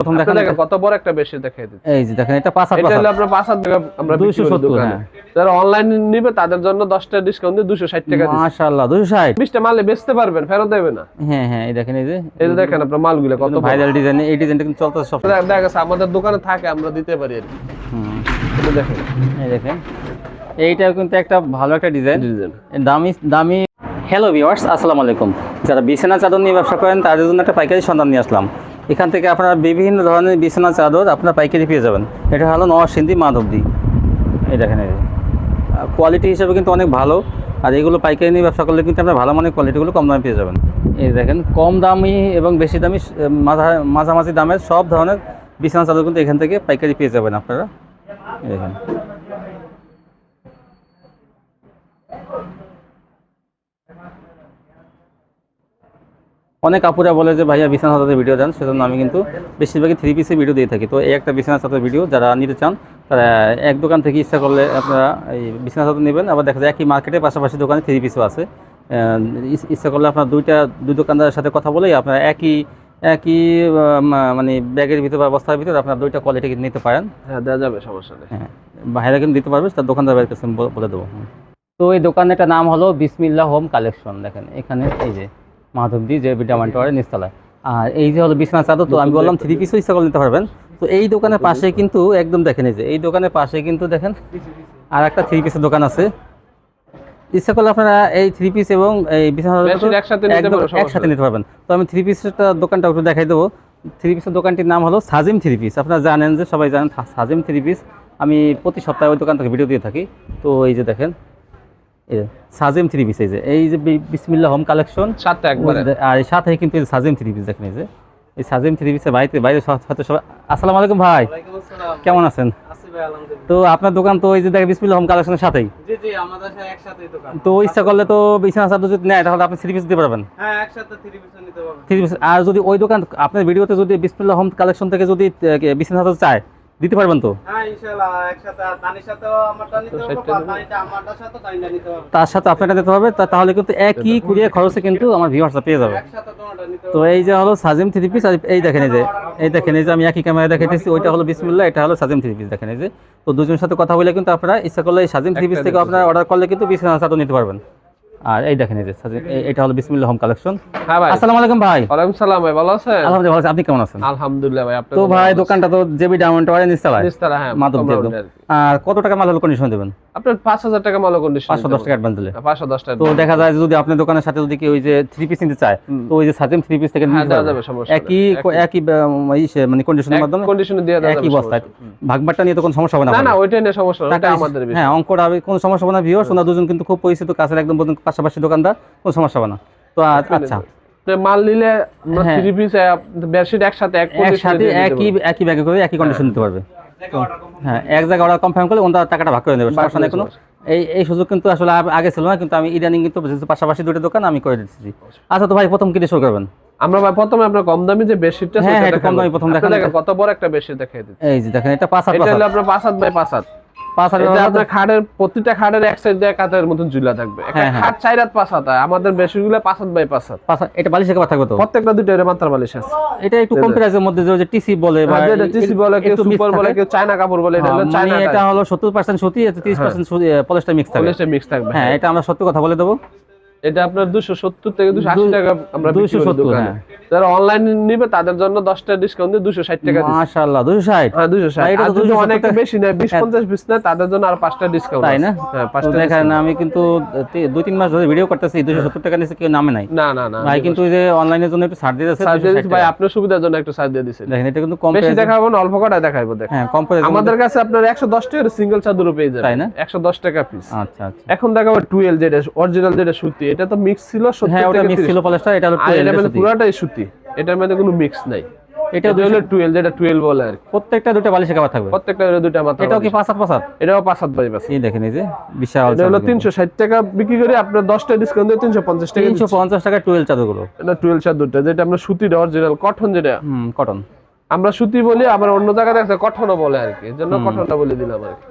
প্রথম দেখেন কত বড় একটা বেশি দেখাই দিচ্ছি। এই যে দেখেন এটা এটা হলো আপনার আমরা 270 হ্যাঁ। যারা অনলাইন নিবে তাদের জন্য দশ টাকা ডিসকাউন্ট দিয়ে দুশো ষাট টাকা দিচ্ছি। মাশাআল্লাহ দুশো ষাট। বিশটা মালে বেচতে পারবেন ফেরত দেবে না। হ্যাঁ হ্যাঁ এই দেখেন এই যে। এই যে দেখেন আপনার মালগুলো কত ভাইরাল ডিজাইন এই ডিজাইনটা কিন্তু চলতেছে সব। দেখা দেখা গেছে আমাদের দোকানে থাকে আমরা দিতে পারি আর হুম, এটা দেখেন। এই দেখেন। এইটাও কিন্তু একটা ভালো একটা ডিজাইন ডিজাইন দামি দামি। হ্যালো ভিওয়ার্স আসসালামু আলাইকুম। যারা বিছানা চাদর নিয়ে ব্যবসা করেন তাদের জন্য একটা পাইকারি সন্ধান নিয়ে আসলাম। এখান থেকে আপনারা বিভিন্ন ধরনের বিছানা, চাদর আপনার পাইকারি পেয়ে যাবেন। এটা হলো নরসিংদী মাধবদী। এই দেখেন কোয়ালিটি হিসেবে কিন্তু অনেক ভালো। আর এগুলো পাইকারি নিয়ে ব্যবসা করলে কিন্তু আপনার ভালো মানের কোয়ালিটিগুলো কম দামে পেয়ে যাবেন। এই দেখেন, কম দামি এবং বেশি দামি মাঝা, মাঝামাঝি দামের সব ধরনের বিছানা, চাদর কিন্তু এখান থেকে পাইকারি পেয়ে যাবেন আপনারা। দেখেন। অনেক আপুরা বলে যে ভাইয়া বিছানা চাদরের ভিডিও দেন। সেজন্য আমি কিন্তু বেশিরভাগই থ্রি পিসের ভিডিও দিয়ে থাকি। তো এই একটা বিছানা চাদরের ভিডিও যারা নিতে চান তারা এক দোকান থেকে ইচ্ছা করলে আপনারা এই বিছানা চাদর নেবেন। আবার দেখা যায় একই মার্কেটের পাশাপাশি দোকানে থ্রি পিসও আছে। ইচ্ছা করলে আপনার দুইটা দুই দোকানদারের সাথে কথা বলেই আপনারা একই একই মানে ব্যাগের ভিতরে বা বস্তার ভিতরে আপনার দুইটা কোয়ালিটি কিন্তু নিতে পারেন। হ্যাঁ দেওয়া যাবে সমস্যা নেই। হ্যাঁ বাইরে কিন্তু দিতে পারবে তার দোকানদার বাইরের কাছে বলে- দেবো। তো এই দোকানেরটা নাম হলো বিসমিল্লা হোম কালেকশন দেখেন। এখানে এই যে মাধবদী যে বিডামান টাওয়ারের নিচতলায়। আর এই যে হলো বিছানা চাদর তো আমি বললাম থ্রি পিসও ইচ্ছা করে নিতে পারবেন। তো এই দোকানের পাশে কিন্তু একদম দেখেন এই যে এই দোকানের পাশে কিন্তু দেখেন আর একটা থ্রি পিসের দোকান আছে। ইচ্ছা করলে আপনারা এই থ্রি পিস এবং এই বিছানা একসাথে নিতে পারবেন তো আমি থ্রি পিসের দোকানটা একটু দেখাই দেবো। থ্রি পিসের দোকানটির নাম হলো সাজিম থ্রি পিস। আপনারা জানেন যে সবাই জানেন সাজিম থ্রি পিস। আমি প্রতি সপ্তাহে ওই দোকান থেকে ভিডিও দিয়ে থাকি। তো এই যে দেখেন সাজিম থ্রি পিস এই যে এই যে বি- বিসমিল্লা হোম কালেকশন সাতটা একবারে। আর এই সাথে কিন্তু এই সাজিম থ্রি পিস দেখেন এই যে। এই সাজিম থ্রি পিসের বাড়িতে বাইরে সব- সাথে সবাই আসসালামু আলাইকুম ভাই। কেমন আছেন? তো আপনার দোকান তো এই যে দেখেন বিসমিল্লা হোম কালেকশনের সাথেই। জি জি আমাদের সাথে একসাথে দোকান। তো ইচ্ছা করলে তো বিছানা চাদর যদি নেয় তাহলে আপনি থ্রি পিস দিতে পারবেন। হ্যাঁ একসাথে থ্রি পিস নিতে পারবেন। থ্রি পিস আর যদি ওই দোকান আপনার ভিডিওতে যদি বিসমিল্লা হোম কালেকশন থেকে যদি বিছানা চাদর চায় দিতে পারবেন তো? হ্যাঁ তার সাথে আপনারটা দিতে হবে তা- তাহলে কিন্তু একই কুরিয়ার খরচে কিন্তু আমার ভিউয়ার্সরা পেয়ে যাবে। একসাথে তোমারটা নিতে তো এই যে হলো সাজিম থ্রি পিস আর এই দেখেন এই যে এই দেখেন এই যে আমি একই ক্যামেরা দেখাইতেছি ওইটা হলো বিসমিল্লা এটা হলো সাজিম থ্রি পিস দেখেন এই যে। তো দুজনের সাথে কথা বলে কিন্তু আপনারা ইচ্ছা করলে এই সাজিম থ্রি পিস থেকে আপনারা অর্ডার করলে কিন্তু বিছানা চাদর নিতে পারবেন। আর এই দেখেন এই যে সাজিম এটা হলো বিসমিল্লা হোম কালেকশন। হ্যাঁ ভাই। আসসালামু আলাইকুম ভাই। ওয়ালাইকুম সালাম ভাই ভালো আছেন? আলহামদুলিল্লাহ ভালো। আপনি কেমন আছেন? আলহামদুলিল্লাহ ভাই আপনার তো ভাই দোকানটা তো জেবি ডায়মন্ড টাওয়ারে নিস্তালা নিস্তালা হ্যাঁ আর কত টাকা মাল হলো কন্ডিশন দেবেন? আপনার পাঁচ হাজার টাকা মাল কন্ডিশন পাঁচশো দশ টাকা অ্যাডভান্স দিলে। পাঁচশো দশ টাকা তো দেখা যায় যদি আপনার দোকানের সাথে যদি কেউ ওই যে থ্রি পিস নিতে চায় তো ওই যে সাজিম থ্রি পিস থেকে হ্যাঁ পারবে। যাবে সমস্যা একই একই মানে কন্ডিশনের মাধ্যমে কন্ডিশনে দিয়ে দেওয়া একই বস্তায়। ভাগবারটা নিয়ে তো কোনো সমস্যা হবে না না না ওইটা নিয়ে সমস্যা টাকা আমাদের হ্যাঁ অঙ্কটা হবে কোনো সমস্যা হবে না ভিও সোনা দুজন কিন্তু খুব পরিচিত কাছের একদম পাশাপাশি দোকানদার কোনো সমস্যা হবে না। তো আচ্ছা। মাল নিলে হ্যাঁ। থ্রি পিস বেডশিট একসাথে একসাথে একই একই ব্যাগে করে একই কন্ডিশন দিতে পারবে। হ্যাঁ এক জায়গায় অর্ডার কনফার্ম করলে ওনারা টাকাটা ভাগ করে নেবে সমস্যা নেই কোনো। এই এই সুযোগ কিন্তু আসলে আগে ছিল না কিন্তু আমি ইদানিং কিন্তু পাশাপাশি দুটো দোকান আমি করে দিচ্ছি আচ্ছা। তো ভাই প্রথম কিনে শুরু করবেন? আমরা ভাই প্রথমে আপনার কম দামি যে বেডশিটটা সেটা হ্যাঁ, কম দামি প্রথম দেখেন কত বড় একটা বেডশিট দেখাই দিচ্ছি। এই যে দেখেন এটা পাঁচ হাত এটা হলো আপনার পাঁচ হাত বাই পাঁচ হাত। পাঁচ হাত আপনার খাটের প্রতিটা খাটের এক সাইড দিয়ে কাতের মতন ঝুলা থাকবে। একটা হ্যাঁ, হ্যাঁ। খাট চার হাত পাঁচ হাত আমাদের বেডশিটগুলো পাঁচ হাত বাই পাঁচ হাত। এটা বালিশের কথা থাকবে তো প্রত্যেকটা দুটো এর মাত্রা বালিশ আছে। এটা একটু কম প্রাইসের মধ্যে যে টিসি বলে বা যেটা টিসি বলে কেউ সুপার বলে কেউ চায়না কাপড় বলে এটা হলো হ্যাঁ, চায়না মানে এটা হলো সত্তর পার্সেন্ট সুতি তিরিশ পার্সেন্ট পলিস্টার মিক্স থাকবে পলিস্টার মিক্স থাকবে হ্যাঁ। এটা আমরা সত্য কথা বলে দেবো। এটা আপনার দুশো সত্তর থেকে দুশো আশি দু- টাকা আমরা করি 270 হ্যাঁ। যারা অনলাইন নিবে তাদের জন্য দশটা ডিসকাউন্ট দিয়ে দুশো ষাট টাকা দিচ্ছি। মাশাআল্লাহ দুশো ষাট? হ্যাঁ দুশো না, আর যদি অনেক বেশি পিস নেয় তাদের জন্য আর ডিসকাউন্ট তাই না? হ্যাঁ দেখেন। আমি কিন্তু দুই তিন মাস ধরে ভিডিও করতেছি দুশো সত্তর টাকা নিচে কেউ নামে নাই। না না না ভাই কিন্তু যে অনলাইনের জন্য একটু ছাড় দিয়ে ভাই আপনার সুবিধার জন্য একটু সার্চ দিয়ে দিচ্ছি দেখেন এটা কিন্তু কম বেশি দেখাবো না অল্প কটায় দেখাবো দেখ হ্যাঁ কম আমাদের কাছে আপনার একশো দশ টাকার সিঙ্গেল চাদরও পেয়ে যাবেন। তাই না? একশো দশ টাকা পিস আচ্ছা আচ্ছা। এখন দেখাবো টুয়েলভ যেটা অরিজিনাল যেটা সুতি এটা তো মিক্স ছিল হ্যাঁ ওটা মিক্স ছিল এটা হলো এটা মানে পুরাটাই সুতি। এটার মধ্যে কোনো মিক্স নাই। এটা এটা হলো টুয়েলভ যেটা টুয়েলভ বলে আর প্রত্যেকটা দুটো বালিশ থাকবে। প্রত্যেকটা এর দুইটা মাত্রা এটাও কি পাঁচ হাত পাঁচ হাত? এটাও বাই এই দেখেন এই যে বিশাল এটা হলো তিনশো ষাট টাকা বিক্রি করে আপনার দশটা ডিসকাউন্ট দিয়ে তিনশো পঞ্চাশ টাকা তিনশো পঞ্চাশ টাকা টুয়েলভ চাদরগুলো। এটা টুয়েলভ চাদরটা যেটা আমরা সুতির অরিজিনাল কটন যেটা। হুম কটন আমরা সুতি বলি আবার অন্য জায়গায় দেখা কটনও বলে আর কি। এর জন্য কটনটা বলে দিলাম আর কি।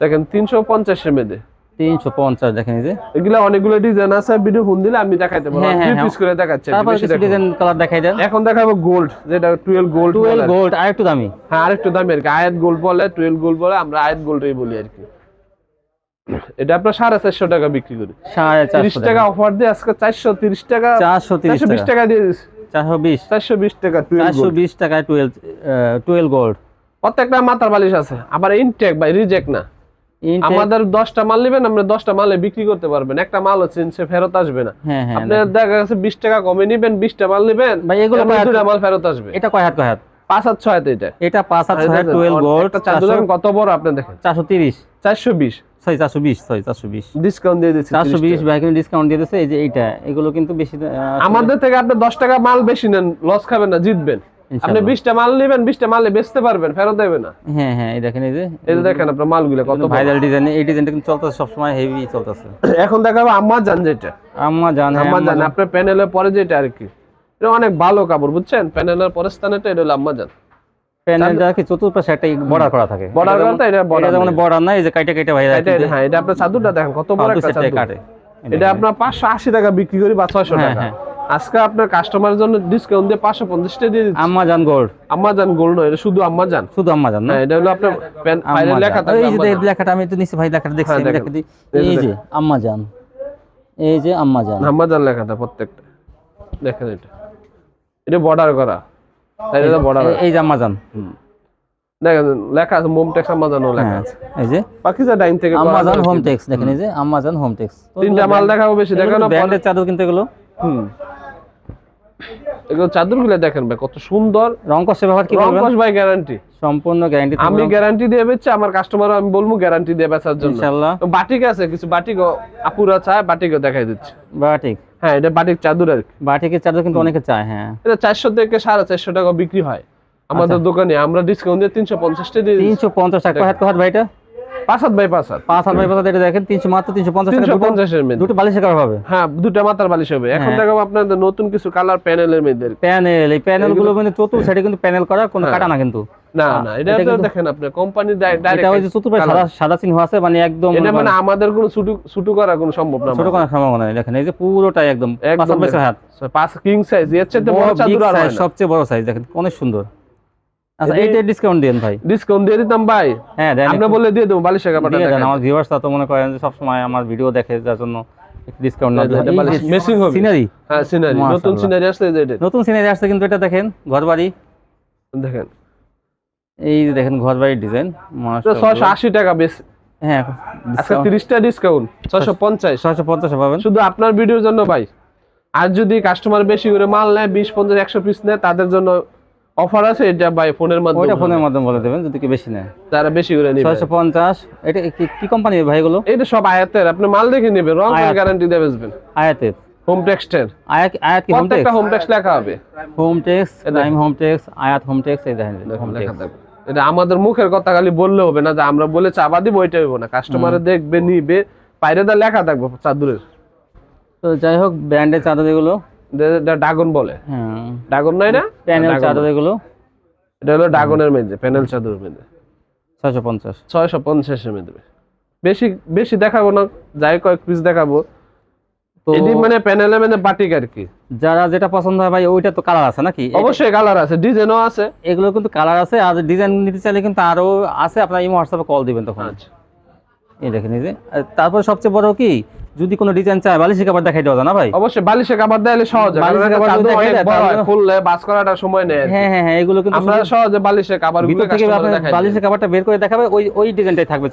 দেখেন তিনশো পঞ্চাশের মেয়েদে তিনশো পঞ্চাশ দেখেন এই যে। এগুলা অনেকগুলো ডিজাইন আছে ভিডিও ফোন দিলে আমি দেখাইতে পারব হ্যাঁ, হ্যাঁ, দুই পিস করে দেখাচ্ছি তারপর কিছু ডিজাইন কালার দেখাই দেন। এখন দেখাবো গোল্ড যেটা টুয়েলভ গোল্ড টুয়েলভ গোল্ড আর একটু দামি। হ্যাঁ আরেকটু দামি আর কি। আয়াত গোল্ড বলে টুয়েলভ গোল্ড বলে আমরা আয়াত গোল্ডই বলি আর কি। এটা আপনার সাড়ে চারশো টাকা বিক্রি করি। সাড়ে চারশো টাকা অফার দিয়ে আজকে চারশো তিরিশ টাকা চারশো তিরিশ বিশ টাকা। টাকা দিয়ে চারশো বিশ। চারশো বিশ টাকা চারশো বিশ টাকায় টুয়েলভ টুয়েলভ গোল্ড প্রত্যেকটা মাথার বালিশ আছে আবার ইনটেক ভাই রিজেক্ট না। আমাদের দশটা মাল নেবেন আপনি দশটা মালে বিক্রি করতে পারবেন। একটা মাল হচ্ছে সে ফেরত আসবে না। হ্যাঁ হ্যাঁ আপনি দেখা গেছে বিশ টাকা কমে নিবেন বিশটা মাল নেবেন ভাই, এগুলো দুটা মাল ফেরত আসবে। এটা কয় হাত কয় হাত? পাঁচ হাত ছয় হাত এটা এটা পাঁচ হাত ছয় টুয়েলভ গোল্ড কত বড় আপনি দেখেন? চারশো তিরিশ। চারশো বিশ। সরি চারশো বিশ সরি চারশো বিশ। ডিসকাউন্ট দিয়ে দিচ্ছি চারশো 30 বিশ ভাই কিন্তু ডিসকাউন্ট দিয়ে দিচ্ছে এই যে এইটা। এগুলো কিন্তু বেশি আমাদের থেকে আপনি দশ টাকা মাল বেশি নেন লস খাবেন না জিতবেন। আপনি ইনশাআল্লাহ। বিশটা মাল নেবেন বিশটা মালে বেচতে পারবেন ফেরত দেবে না। হ্যাঁ হ্যাঁ এই দেখেন এই যে। এই যে দেখেন আপনার মালগুলো কত ভাইরাল ডিজাইন এই ডিজাইনটা কিন্তু চলতেছে সবসময় হেভি চলতেছে। এখন দেখাবো আম্মা জান যেটা। আম্মা জান হ্যাঁ, আম্মা আম্মা জান জান। আপনার প্যানেলের পরে যেটা আর কি। এটা অনেক ভালো কাপড় বুঝছেন? প্যানেলের পরের স্থানেটা এটা হলো আম্মা জান প্যানেলটা কি চতুর্পাশে একটা বর্ডার করা থাকে। Border করা তো, এটা যেমন নেই। বর্ডার নাই এই যে কাইটা কাইটা ভাইরা এটা হ্যাঁ এটা আপনার চাদরটা দেখেন কত বড় একটা চাদর কাটে। এটা আপনার পাঁচশো আশি টাকা বিক্রি করি বা ছয়শো হ্যাঁ, টাকা। হ্যাঁ। আজকে আপনার কাস্টমারের জন্য ডিসকাউন্ট দিয়ে পাঁচশো পঞ্চাশ টাকা দিয়ে দিচ্ছি। আম্মা গোল্ড আম্মা জান গোল্ড নয় এটা শুধু আম্মা জান শুধু আম্মা জান না? হ্যাঁ এটা হলো আপনার বাইরে লেখা ওই থাকবে যে লেখাটা আমি তো নিচে ভাই লেখাটা দেখছি হ্যাঁ, লেখা দিই এই যে এই দেখেন। এই যে আম্মা জান আম্মা জান লেখা থাকে প্রত্যেকটা। দেখেন এটা। এটা বর্ডার করা। তাই এটা বর্ডার এই- এই যে আম্মা জান দেখেন লেখা আছে মোম টেক্স আম্মা জানও লেখা হ্যাঁ আছে। এই যে। বাকি যা ডাইন থেকে আমাজন হোম। টেক্স দেখেন এই যে আমাজন হোম টেক্স তিনটা মাল দেখাবো বেশি দেখানো ব্র্যান্ডের চাদর কিনতে এগুলো। হুম। এগুলো চাদরগুলো দেখেন ভাই কত সুন্দর। ব্যবহার কি ভাই গ্যারান্টি সম্পূর্ণ গ্যারান্টি আমি গ্যারান্টি দিয়ে বেচছি আমার কাস্টমার আমি বলব গ্যারান্টি দিয়ে বেচার জন্য। ইনশাআল্লাহ। বাটিক আছে কিছু বাটিক আপুরা চায় বাটিকও দেখাই দিচ্ছি। বাটিক? হ্যাঁ এটা বাটিক চাদর আর কি। বাটিকের চাদর কিন্তু অনেকে চায় হ্যাঁ। এটা চারশো থেকে সাড়ে চারশো টাকা বিক্রি হয়। আমাদের আচ্ছা। দোকানে আমরা ডিসকাউন্ট দিয়ে তিনশো পঞ্চাশটা দিয়ে দিচ্ছি। তিনশো পঞ্চাশ টাকা। হাত হাত ভাইটা পাঁচ হাত বাই পাঁচ হাত পাঁচ হাত ভাই পাঁচ হাত এটা দেখেন তিনশো মাত্র তিনশো পঞ্চাশ তিনশো পঞ্চাশের মধ্যে। দুটো বালিশের কাভার হবে। হ্যাঁ দুটা মাথার বালিশ হবে। এখন হ্যাঁ। আপনাদের নতুন কিছু কালার প্যানেলের মধ্যে। প্যানেল এই প্যানেলগুলো মানে চতুর সাইডে কিন্তু প্যানেল করা কোনো হ্যাঁ। কাটা না কিন্তু। না না এটা তো দেখেন আপনি কোম্পানি এটা ওই যে সাদা সাদা চিহ্ন আছে মানে একদম এটা মানে আমাদের কোনো ছুটু ছুটু করা কোনো সম্ভব না ছোট কোনো সম্ভাবনা নেই দেখেন এই যে পুরোটাই একদম পাঁচ হাত হাত। পাঁচ কিং সাইজ এর চাইতে বড় চাদর আর হয় না। সবচেয়ে বড় সাইজ দেখেন অনেক সুন্দর। আচ্ছা যে- এইটা ডিসকাউন্ট দেন ভাই। ডিসকাউন্ট দিয়ে দিতাম ভাই। হ্যাঁ আপনি একটু। দিয়ে দেবো বালিশের কাপড়টা দিয়ে আমার ভিউয়ার্সরা তো মনে করেন যে সবসময় আমার ভিডিও দেখে যার জন্য ডিসকাউন্ট না এই যে এটা বালিশ messing হবে। সিনারি হ্যাঁ সিনারি নতুন সিনারি আসছে এটা। নতুন সিনারি আসছে কিন্তু এটা দেখেন ঘর দেখেন। এই যে দেখেন ঘর বাড়ির ডিজাইন আশি টাকা বেশি। হ্যাঁ আজকে তিরিশটা ডিসকাউন্ট পঞ্চাশ। ছয়শো পঞ্চাশ পাবেন। শুধু আপনার ভিডিওর জন্য ভাই। আর যদি কাস্টমার বেশি করে মাল নেয় বিশ পঞ্চাশ একশো পিস নেয় তাদের জন্য অফার আছে এটা ভাই ফোনের মাধ্যমে? ওইটা ফোনের মাধ্যমে বলে দেবেন যদি কি বেশি নেয়। যারা বেশি করে নিবে। ছয়শো পঞ্চাশ এটা কি- কি কোম্পানি ভাই এগুলো? এটা সব আয়াতের আপনি মাল দেখে নেবেন রং আয়াত। গ্যারান্টি দিয়ে বেচবেন। আয়াতের। হোম টেক্সটের আয়াত আয়াত কি হোম টেক্স প্রত্যেকটা হোম টেক্স লেখা হবে। Home Tex. Prime Home Tex আয়াত হোম টেক্স এই দেখেন হোম লেখা টেক্স থাকবে এটা আমাদের মুখের কথা খালি বললে হবে না যে আমরা বলে চাবা দিব ওইটা হইব না। কাস্টমারে দেখবে নিবে বাইরে দা লেখা থাকবে চাদরের। তো যাই হোক ব্র্যান্ডের চাদর এগুলো। ড্রাগন বলে। হ্যাঁ। ড্রাগন নয় না? প্যানেল Dragon চাদর এগুলো? এটা হলো ড্রাগনের মেঝে প্যানেল চাদরের মেঝে। ছয়শো পঞ্চাশ। ছয়শো পঞ্চাশের বেশি বেশি দেখাবো না যাই কয়েক পিস দেখাবো। এটি মানে প্যানেলের মধ্যে বাটিক আর কি। যারা যেটা পছন্দ হয় ভাই ওইটা তো কালার আছে নাকি? অবশ্যই কালার আছে ডিজাইনও আছে। এগুলো কিন্তু কালার আছে আর ডিজাইন নিতে চাইলে কিন্তু আরও আছে আপনার ইমো হোয়াটসঅ্যাপে কল দিবেন তখন। আচ্ছা। এই দেখেন এই যে তারপর সবচেয়ে বড় কি? যদি কোনো ডিজাইন চায় বালিশে কাপড় দেখাই দেওয়া না ভাই? অবশ্যই বালিশে কাপড় দেখালে সহজ খুললে বাস করাটা সময় নেয় হ্যাঁ হ্যাঁ হ্যাঁ এগুলো কিন্তু আমরা সহজে বালিশে কাপড় ভিতর থেকে বালিশের কাপড়টা বের করে দেখাবে ওই ওই ডিজাইনটাই থাকবে।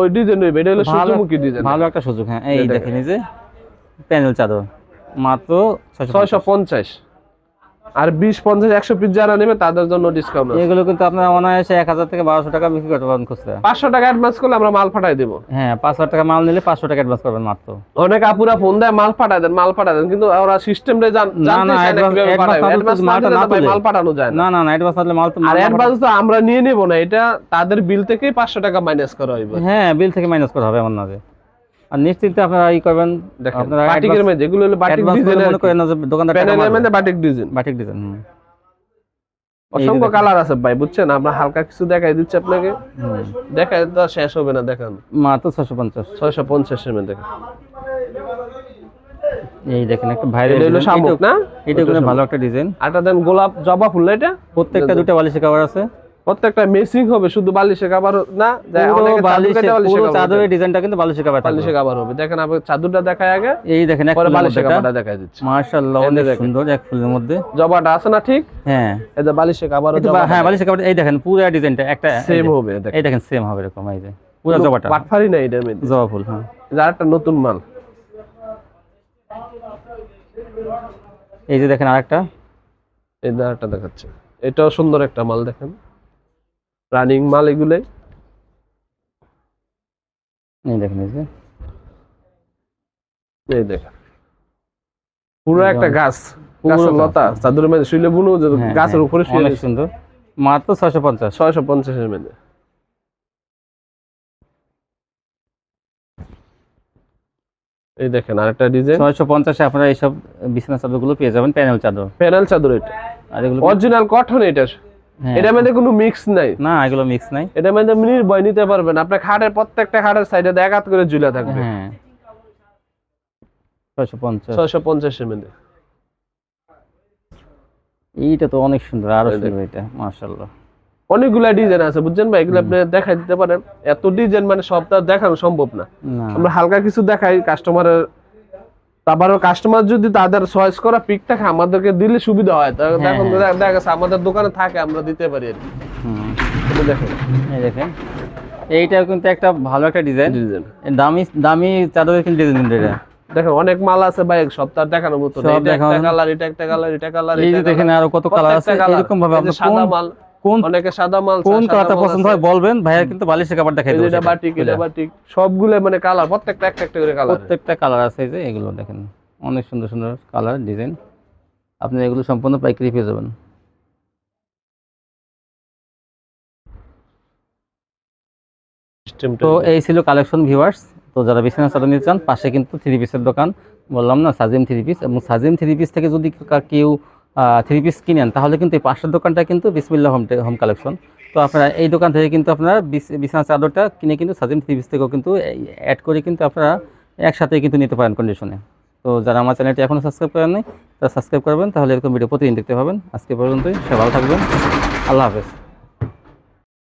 ওই ডিজাইন হইবে এটা হলো সূর্যমুখী ডিজাইন ভালো একটা সুযোগ হ্যাঁ। এই দেখেন। এই যে প্যানেল চাদর। মাত্র ছয়শো ছয়শো পঞ্চাশ। আর বিশ পঞ্চাশ একশো পিস যারা নেবে তাদের জন্য ডিসকাউন্ট এগুলো কিন্তু আপনার অনায়াসে এক হাজার থেকে বারোশো টাকা বিক্রি করতে পারবেন খুচরা। পাঁচশো টাকা অ্যাডভান্স করলে আমরা মাল পাঠাই দেবো। হ্যাঁ পাঁচ হাজার টাকা মাল নিলে পাঁচশো টাকা অ্যাডভান্স করবেন মাত্র। অনেক আপুরা ফোন দেয় মাল পাঠায় দেন মাল পাঠায় দেন কিন্তু ওরা সিস্টেমটা না, জানতে না, না অ্যাডভান্স। মাল পাঠানো যায় না। না না অ্যাডভান্স মাল আর অ্যাডভান্স তো আমরা নিয়ে নেব না এটা তাদের বিল থেকে পাঁচশো টাকা মাইনাস করা হইবে। হ্যাঁ বিল থেকে মাইনাস করা হবে আমার না আর নিশ্চিন্তে আপনারা ই করবেন দেখেন আপনারা বাটিকের মধ্যে যেগুলো হলো বাটিক ডিজাইন মনে করেন যে দোকানদার প্যানেলের মধ্যে বাটিক ডিজাইন বাটিক ডিজাইন অসংখ্য কালার আছে ভাই বুঝছেন? আমরা হালকা কিছু দেখাই দিচ্ছি আপনাকে। দেখাই তো শেষ হবে না দেখান। মাত্র ছশো পঞ্চাশ। ছয়শো পঞ্চাশ এর দেখেন। এই দেখেন একটা ভাইরাল এটা হলো শামুক না? এটা ভালো একটা ডিজাইন আটা দেন গোলাপ জবা ফুল এটা? প্রত্যেকটা দুটো বালিশের কভার আছে। প্রত্যেকটা মেসিং হবে শুধু বালিশে কাবার না বালিশে চাদরের ডিজাইনটা কিন্তু বালিশের কভার বালিশে কাবার হবে। দেখেন আপনি চাদরটা দেখায় আগে এই দেখেন পরে বালিশে দিচ্ছি। মাশাআল্লাহ অনেক সুন্দর এক ফুলের মধ্যে। জবাটা আছে না ঠিক? হ্যাঁ। এই যে বালিশে কাবার একটু বা- হ্যাঁ বালিশের কভার এই দেখেন পুরো ডিজাইনটা একটা সেম হবে এই দেখেন সেম হবে এরকম এই যে। পুরো জবাটা। পাটফারি না এটা জবা ফুল হ্যাঁ। যার একটা নতুন মাল। এই যে দেখেন আরেকটা। এই আরেকটা দেখাচ্ছে। এটাও সুন্দর একটা মাল দেখেন। রানিং মাল এগুলো। এই দেখেন এই যে। এই দেখেন। পুরো একটা গাছ গাছের লতা চাদরের মধ্যে শুইলে বুনো হ্যাঁ, গাছের হ্যাঁ, উপরে শুয়ে অনেক সুন্দর। মাত্র ছয়শো পঞ্চাশ। ছয়শো পঞ্চাশের মধ্যে। এই দেখেন আরেকটা ডিজাইন। ছয়শো পঞ্চাশে আপনারা এইসব বিছানা চাদরগুলো পেয়ে যাবেন প্যানেল চাদর। প্যানেল চাদর এটা। আর এগুলো অরিজিনাল কটন এটা এটার মধ্যে কোনো মিক্স নাই। না এগুলো মিক্স নাই। এটার মধ্যে নিতে পারবেন আপনার খাটের প্রত্যেকটা খাটের সাইডে এক হাত করে ঝুলে থাকবে। হ্যাঁ। ছয়শো পঞ্চাশ। ছয়শো পঞ্চাশের মধ্যে। এইটা তো অনেক সুন্দর আরও সুন্দর এটা মাশাআল্লাহ। অনেকগুলা ডিজাইন আছে বুঝছেন ভাই? এগুলো আপনি দেখাই দিতে পারেন। এত ডিজাইন মানে সবটা দেখানো সম্ভব না। আমরা হালকা কিছু দেখাই কাস্টমারের তারপরে কাস্টমার যদি তাদের চয়েস করা পিকটাকে আমাদেরকে দিলে সুবিধা হয়। হ্যাঁ, দেখুন হ্যাঁ। দেখা- দেখা গেছে আমাদের দোকানে থাকে আমরা দিতে পারি আর কি। দেখেন। এই দেখেন। এইটাও কিন্তু একটা ভালো একটা ডিজাইন। ডিজাইন দামি দামি চাদরের কিন্তু ডিজাইন এটা। দেখেন অনেক মাল আছে ভাই সব তার দেখানোর মতো। এটা একটা দেখানো- কালার এটা একটা কালার এটা কালার এই যে দেখেন আরও কত কালার আছে এরকম ভাবে আপনি সাদা মাল কোন অনেকে সাদা মাল কোন চায়, সাদা কালারটা পছন্দ হয় বলবেন ভাইয়া কিন্তু বালিশের কাপড় দেখাই এই এটা বাটিক এটা বাটিক সবগুলো মানে কালার প্রত্যেকটা একটা একটা করে কালার। প্রত্যেকটা কালার আছে যে এগুলো দেখেন অনেক সুন্দর সুন্দর কালার ডিজাইন। আপনি এগুলো সম্পূর্ণ পাইকারি পেয়ে যাবেন। তো এই ছিল কালেকশন ভিউয়ার্স তো যারা বিছানা চাদর নিতে চান পাশে কিন্তু থ্রি পিসের দোকান বললাম না সাজিম থ্রি পিস এবং সাজিম থ্রি পিস থেকে যদি কেউ থ্রি পিস কিনেন, তাহলে কিন্তু এই পাশের দোকানটা কিন্তু বিসমিল্লা হোম হোম কালেকশন তো আপনারা এই দোকান থেকে কিন্তু আপনারা বিছানা চাদরটা কিনে কিন্তু সাজিম থ্রি পিস থেকেও কিন্তু অ্যাড করে কিন্তু আপনারা একসাথে কিন্তু নিতে পারেন কন্ডিশনে তো যারা আমার চ্যানেলটি এখনও সাবস্ক্রাইব করেন নাই, তারা সাবস্ক্রাইব করবেন, তাহলে এরকম ভিডিও প্রতিদিন দেখতে পাবেন। আজকে পর্যন্তই, সবাই ভালো থাকবেন। আল্লাহ হাফেজ।